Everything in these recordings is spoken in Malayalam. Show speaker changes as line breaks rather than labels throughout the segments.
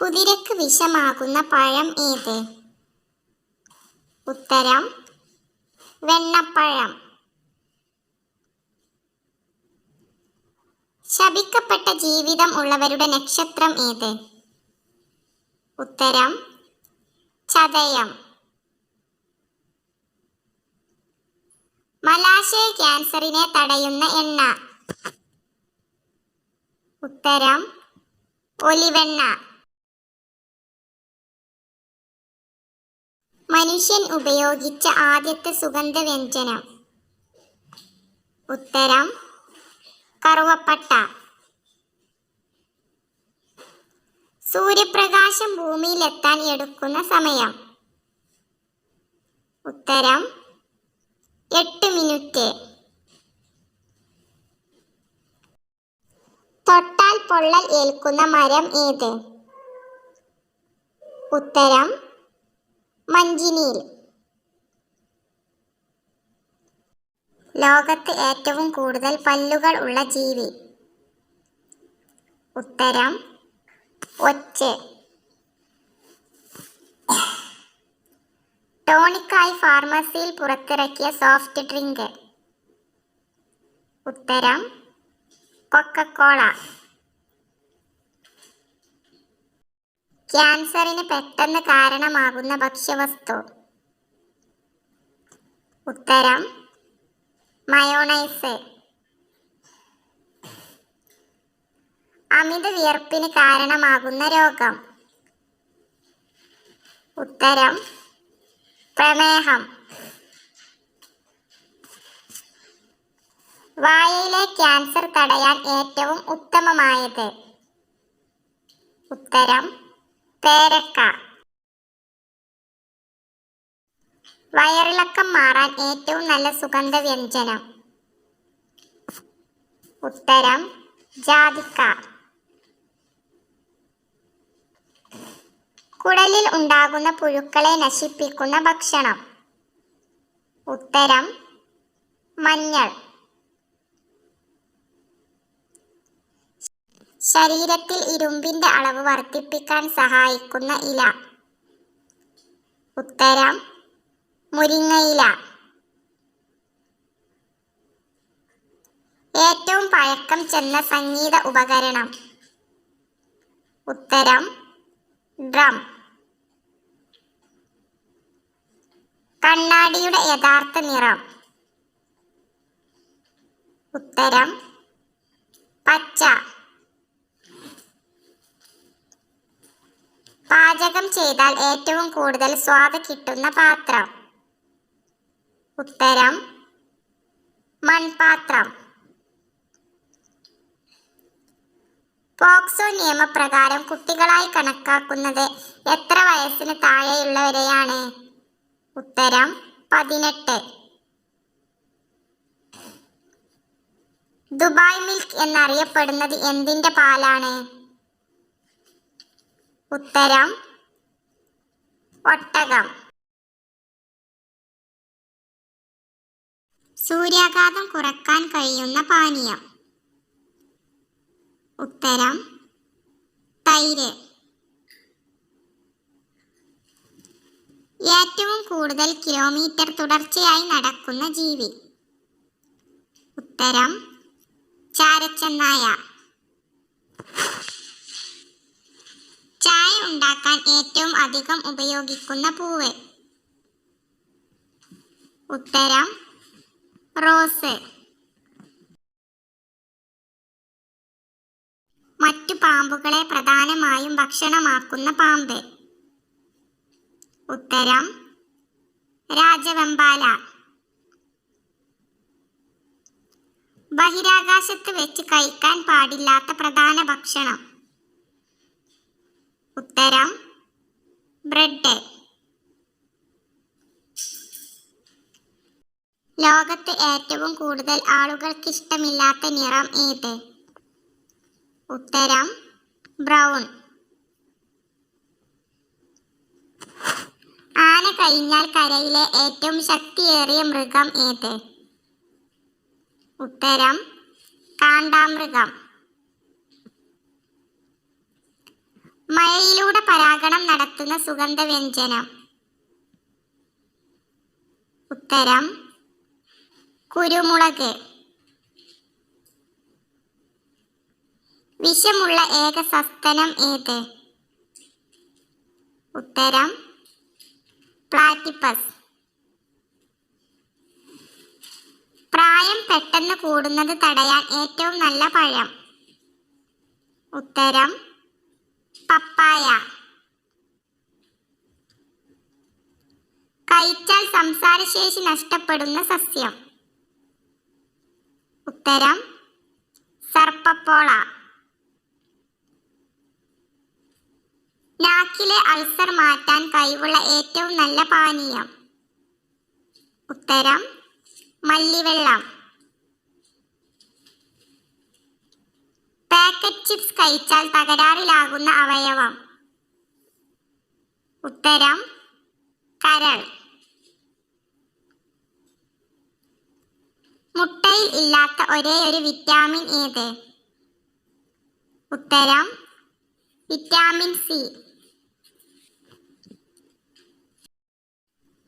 കുതിരക്ക് വിഷമാകുന്ന പഴം ഏത്? ഉത്തരം വെണ്ണപ്പഴം. ശപിക്കപ്പെട്ട ജീവിതം ഉള്ളവരുടെ നക്ഷത്രം ഏത്? ഉത്തരം ചതയം. മലാശയ ക്യാൻസറിനെ തടയുന്ന എണ്ണ. ഉത്തരം ഒലിവെണ്ണ. മനുഷ്യൻ ഉപയോഗിച്ച ആദ്യത്തെ സുഗന്ധവ്യഞ്ജനം. ഉത്തരം കറുവപ്പട്ട. സൂര്യപ്രകാശം ഭൂമിയിലെത്താൻ എടുക്കുന്ന സമയം. ഉത്തരം എട്ട് മിനിറ്റ്. തൊട്ടാൽ പൊള്ളൽ ഏൽക്കുന്ന മരം ഏത്? ഉത്തരം മഞ്ചിനീൽ ലോകത്ത് ഏറ്റവും കൂടുതൽ പല്ലുകൾ ഉള്ള ജീവി. ഉത്തരം ഒച്ച്. ടോണിക്കായി ഫാർമസിയിൽ പുറത്തിറക്കിയ സോഫ്റ്റ് ഡ്രിങ്ക്. ഉത്തരം കൊക്കക്കോള. ക്യാൻസറിന് പെട്ടെന്ന് കാരണമാകുന്ന ഭക്ഷ്യവസ്തു. ഉത്തരം മയോണൈസ്. അമിത വിയർപ്പിന് കാരണമാകുന്ന രോഗം. ഉത്തരം പ്രമേഹം. വായയിലെ ക്യാൻസർ തടയാൻ ഏറ്റവും ഉത്തമമായത്. ഉത്തരം പേരക്ക വയറിളക്കം മാറാൻ ഏറ്റവും നല്ല സുഗന്ധ വ്യഞ്ജനം ഉത്തരം ജാതിക്ക. കുടലിൽ ഉണ്ടാകുന്ന പുഴുക്കളെ നശിപ്പിക്കുന്ന ഭക്ഷണം. ഉത്തരം മഞ്ഞൾ. ശരീരത്തിൽ ഇരുമ്പിന്റെ അളവ് വർദ്ധിപ്പിക്കാൻ സഹായിക്കുന്ന ഇല. ഉത്തരം മുരിങ്ങയില. ഏറ്റവും പഴക്കം ചെന്ന സംഗീത ഉപകരണം. ഉത്തരം ഡ്രം. കണ്ണാടിയുടെ യഥാർത്ഥ നിറം. ഉത്തരം പച്ച. പാചകം ചെയ്താൽ ഏറ്റവും കൂടുതൽ സ്വാദ് കിട്ടുന്ന പാത്രം. ഉത്തരം. മൺപാത്രം. പോക്സോ നിയമപ്രകാരം കുട്ടികളായി കണക്കാക്കുന്നത് എത്ര വയസ്സിന് താഴെയുള്ളവരെയാണ്? ഉത്തരം. പതിനെട്ട്. ദുബായ് മിൽക്ക് എന്നറിയപ്പെടുന്നത് എന്തിന്റെ പാലാണ്? ഉത്തരം. ഒട്ടകം. സൂര്യാഘാതം കുറയ്ക്കാൻ കഴിയുന്ന പാനീയം. ഉത്തരം തൈര്. ഏറ്റവും കൂടുതൽ കിലോമീറ്റർ തുടർച്ചയായി നടക്കുന്ന ജീവി. ഉത്തരം ചാരച്ചെന്നായ. ചായ ഉണ്ടാക്കാൻ ഏറ്റവും അധികം ഉപയോഗിക്കുന്ന പൂവ്. ഉത്തരം റോസ്. മറ്റു പാമ്പുകളെ പ്രധാനമായും ഭക്ഷണമാക്കുന്ന പാമ്പ്. ഉത്തരം രാജവെമ്പാല. ബഹിരാകാശത്ത് വെച്ച് കഴിക്കാൻ പാടില്ലാത്ത പ്രധാന ഭക്ഷണം. ഉത്തരം ബ്രെഡ്. ലോകത്ത് ഏറ്റവും കൂടുതൽ ആളുകൾക്ക് ഇഷ്ടമില്ലാത്ത നിറം ഏത്? ഉത്തരം ബ്രൗൺ. ആന കഴിഞ്ഞാൽ കരയിലെ ഏറ്റവും ശക്തിയേറിയ മൃഗം ഏത്? ഉത്തരം കാണ്ടാമൃഗം. മഴയിലൂടെ പരാഗണം നടത്തുന്ന സുഗന്ധവ്യഞ്ജനം. ഉത്തരം കുരുമുളക്. വിഷമുള്ള ഏക സസ്തനം ഏത്? ഉത്തരം പ്ലാറ്റിപ്പസ്. പ്രായം പെട്ടെന്ന് കൂടുന്നത് തടയാൻ ഏറ്റവും നല്ല പഴം. ഉത്തരം പപ്പായ. കഴിച്ചാൽ സംസാരശേഷി നഷ്ടപ്പെടുന്ന സസ്യം. ഉത്തരം സർപ്പപ്പോള. നാക്കിലെ അൾസർ മാറ്റാൻ കഴിവുള്ള ഏറ്റവും നല്ല പാനീയം. ഉത്തരം മല്ലിവെള്ളം. പാക്കറ്റ് ചിപ്സ് കഴിച്ചാൽ തകരാറിലാകുന്ന അവയവം. ഉത്തരം കരൾ. മുട്ടയിൽ ഇല്ലാത്ത ഒരേ ഒരു വിറ്റാമിൻ ഏത്? ഉത്തരം വിറ്റാമിൻ സി.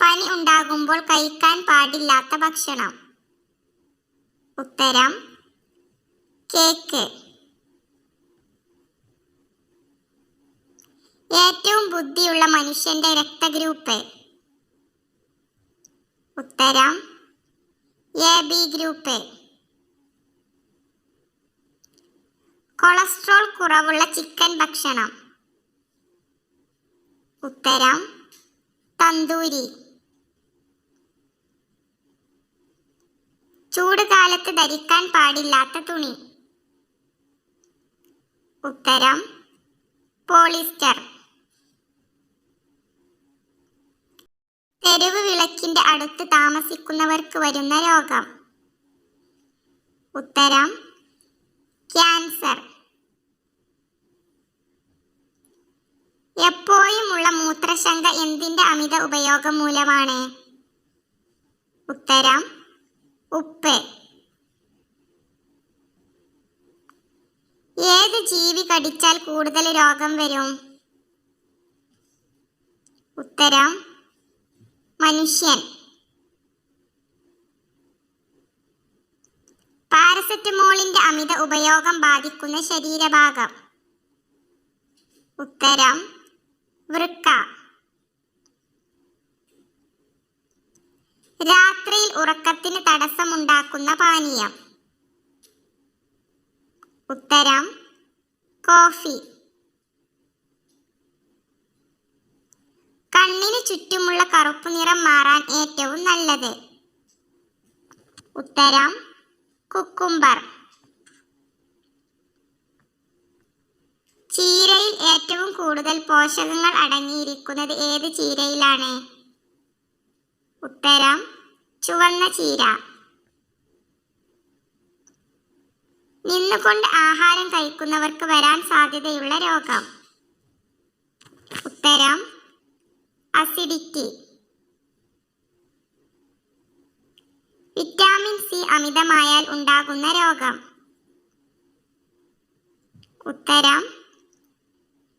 പനി ഉണ്ടാകുമ്പോൾ കഴിക്കാൻ പാടില്ലാത്ത ഭക്ഷണം. ഉത്തരം കേക്ക്. ഏറ്റവും ബുദ്ധിയുള്ള മനുഷ്യന്റെ രക്തഗ്രൂപ്പ്. ഉത്തരം എ ബി ഗ്രൂപ്പ്. കൊളസ്ട്രോൾ കുറവുള്ള ചിക്കൻ ഭക്ഷണം. ഉത്തരം തന്തൂരി. ചൂട് കാലത്ത് ധരിക്കാൻ പാടില്ലാത്ത തുണി. ഉത്തരം പോളിസ്റ്റർ. തെരുവ് വിളക്കിന്റെ അടുത്ത് താമസിക്കുന്നവർക്ക് വരുന്ന രോഗം. ഉത്തരം ക്യാൻസർ. എപ്പോഴുമുള്ള മൂത്രശങ്ക എന്തിന്റെ അമിത ഉപയോഗം മൂലമാണ്? ഉത്തരം ഉപ്പ്. ഏത് ജീവി കടിച്ചാൽ കൂടുതൽ രോഗം വരും? ഉത്തരം മനുഷ്യൻ പാരസെറ്റമോളിന്റെ അമിത ഉപയോഗം ബാധിക്കുന്ന ശരീരഭാഗം. ഉത്തരം വൃക്ക. രാത്രിയിൽ ഉറക്കത്തിന് തടസ്സമുണ്ടാക്കുന്ന പാനീയം. ഉത്തരം കോഫി. കണ്ണിന് ചുറ്റുമുള്ള കറുപ്പ് നിറം മാറാൻ ഏറ്റവും നല്ലത്. ഉത്തരം കുക്കുംബർ. ചീരയിൽ ഏറ്റവും കൂടുതൽ പോഷകങ്ങൾ അടങ്ങിയിരിക്കുന്നത് ഏത് ചീരയിലാണ്? ഉത്തരം ചുവന്ന ചീര. നിന്നുകൊണ്ട് ആഹാരം കഴിക്കുന്നവർക്ക് വരാൻ സാധ്യതയുള്ള രോഗം. ഉത്തരം അസിഡിറ്റി വിറ്റാമിൻ സി അമിതമായാൽ ഉണ്ടാകുന്ന രോഗം. ഉത്തരം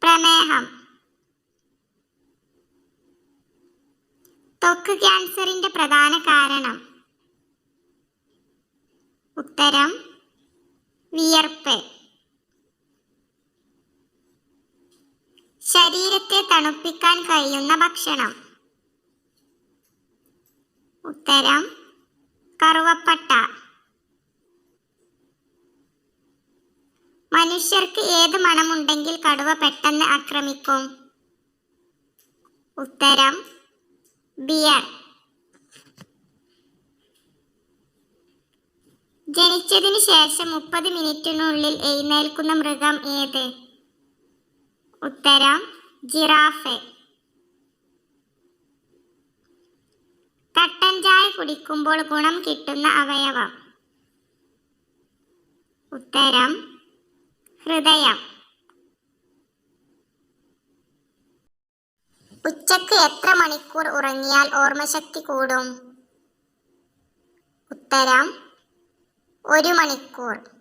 പ്രമേഹം. ത്വക്ക് ക്യാൻസറിന്റെ പ്രധാന കാരണം. ഉത്തരം വിയർപ്പ്. ശരീരത്തെ തണുപ്പിക്കാൻ കഴിയുന്ന ഭക്ഷണം. ഉത്തരം കറുവപ്പട്ട. മനുഷ്യർക്ക് ഏത് മണമുണ്ടെങ്കിൽ കടുവ പെട്ടെന്ന് ആക്രമിക്കും? ഉത്തരം ബിയർ. ജനിച്ചതിന് ശേഷം മുപ്പത് മിനിറ്റിനുള്ളിൽ എഴുന്നേൽക്കുന്ന മൃഗം ഏത്? ഉത്തരം ജിറാഫ്. കട്ടൻ ചായ കുടിക്കുമ്പോൾ ഗുണം കിട്ടുന്ന അവയവം. ഉത്തരം ഹൃദയം. ഉച്ചയ്ക്ക് എത്ര മണിക്കൂർ ഉറങ്ങിയാൽ ഓർമ്മശക്തി കൂടും? ഉത്തരം ഒരു മണിക്കൂർ.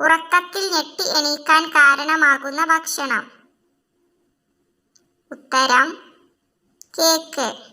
ഉറക്കത്തിൽ ഞെട്ടി എണീക്കാൻ കാരണമാകുന്ന ഭക്ഷണം. ഉത്തരം കേക്ക്.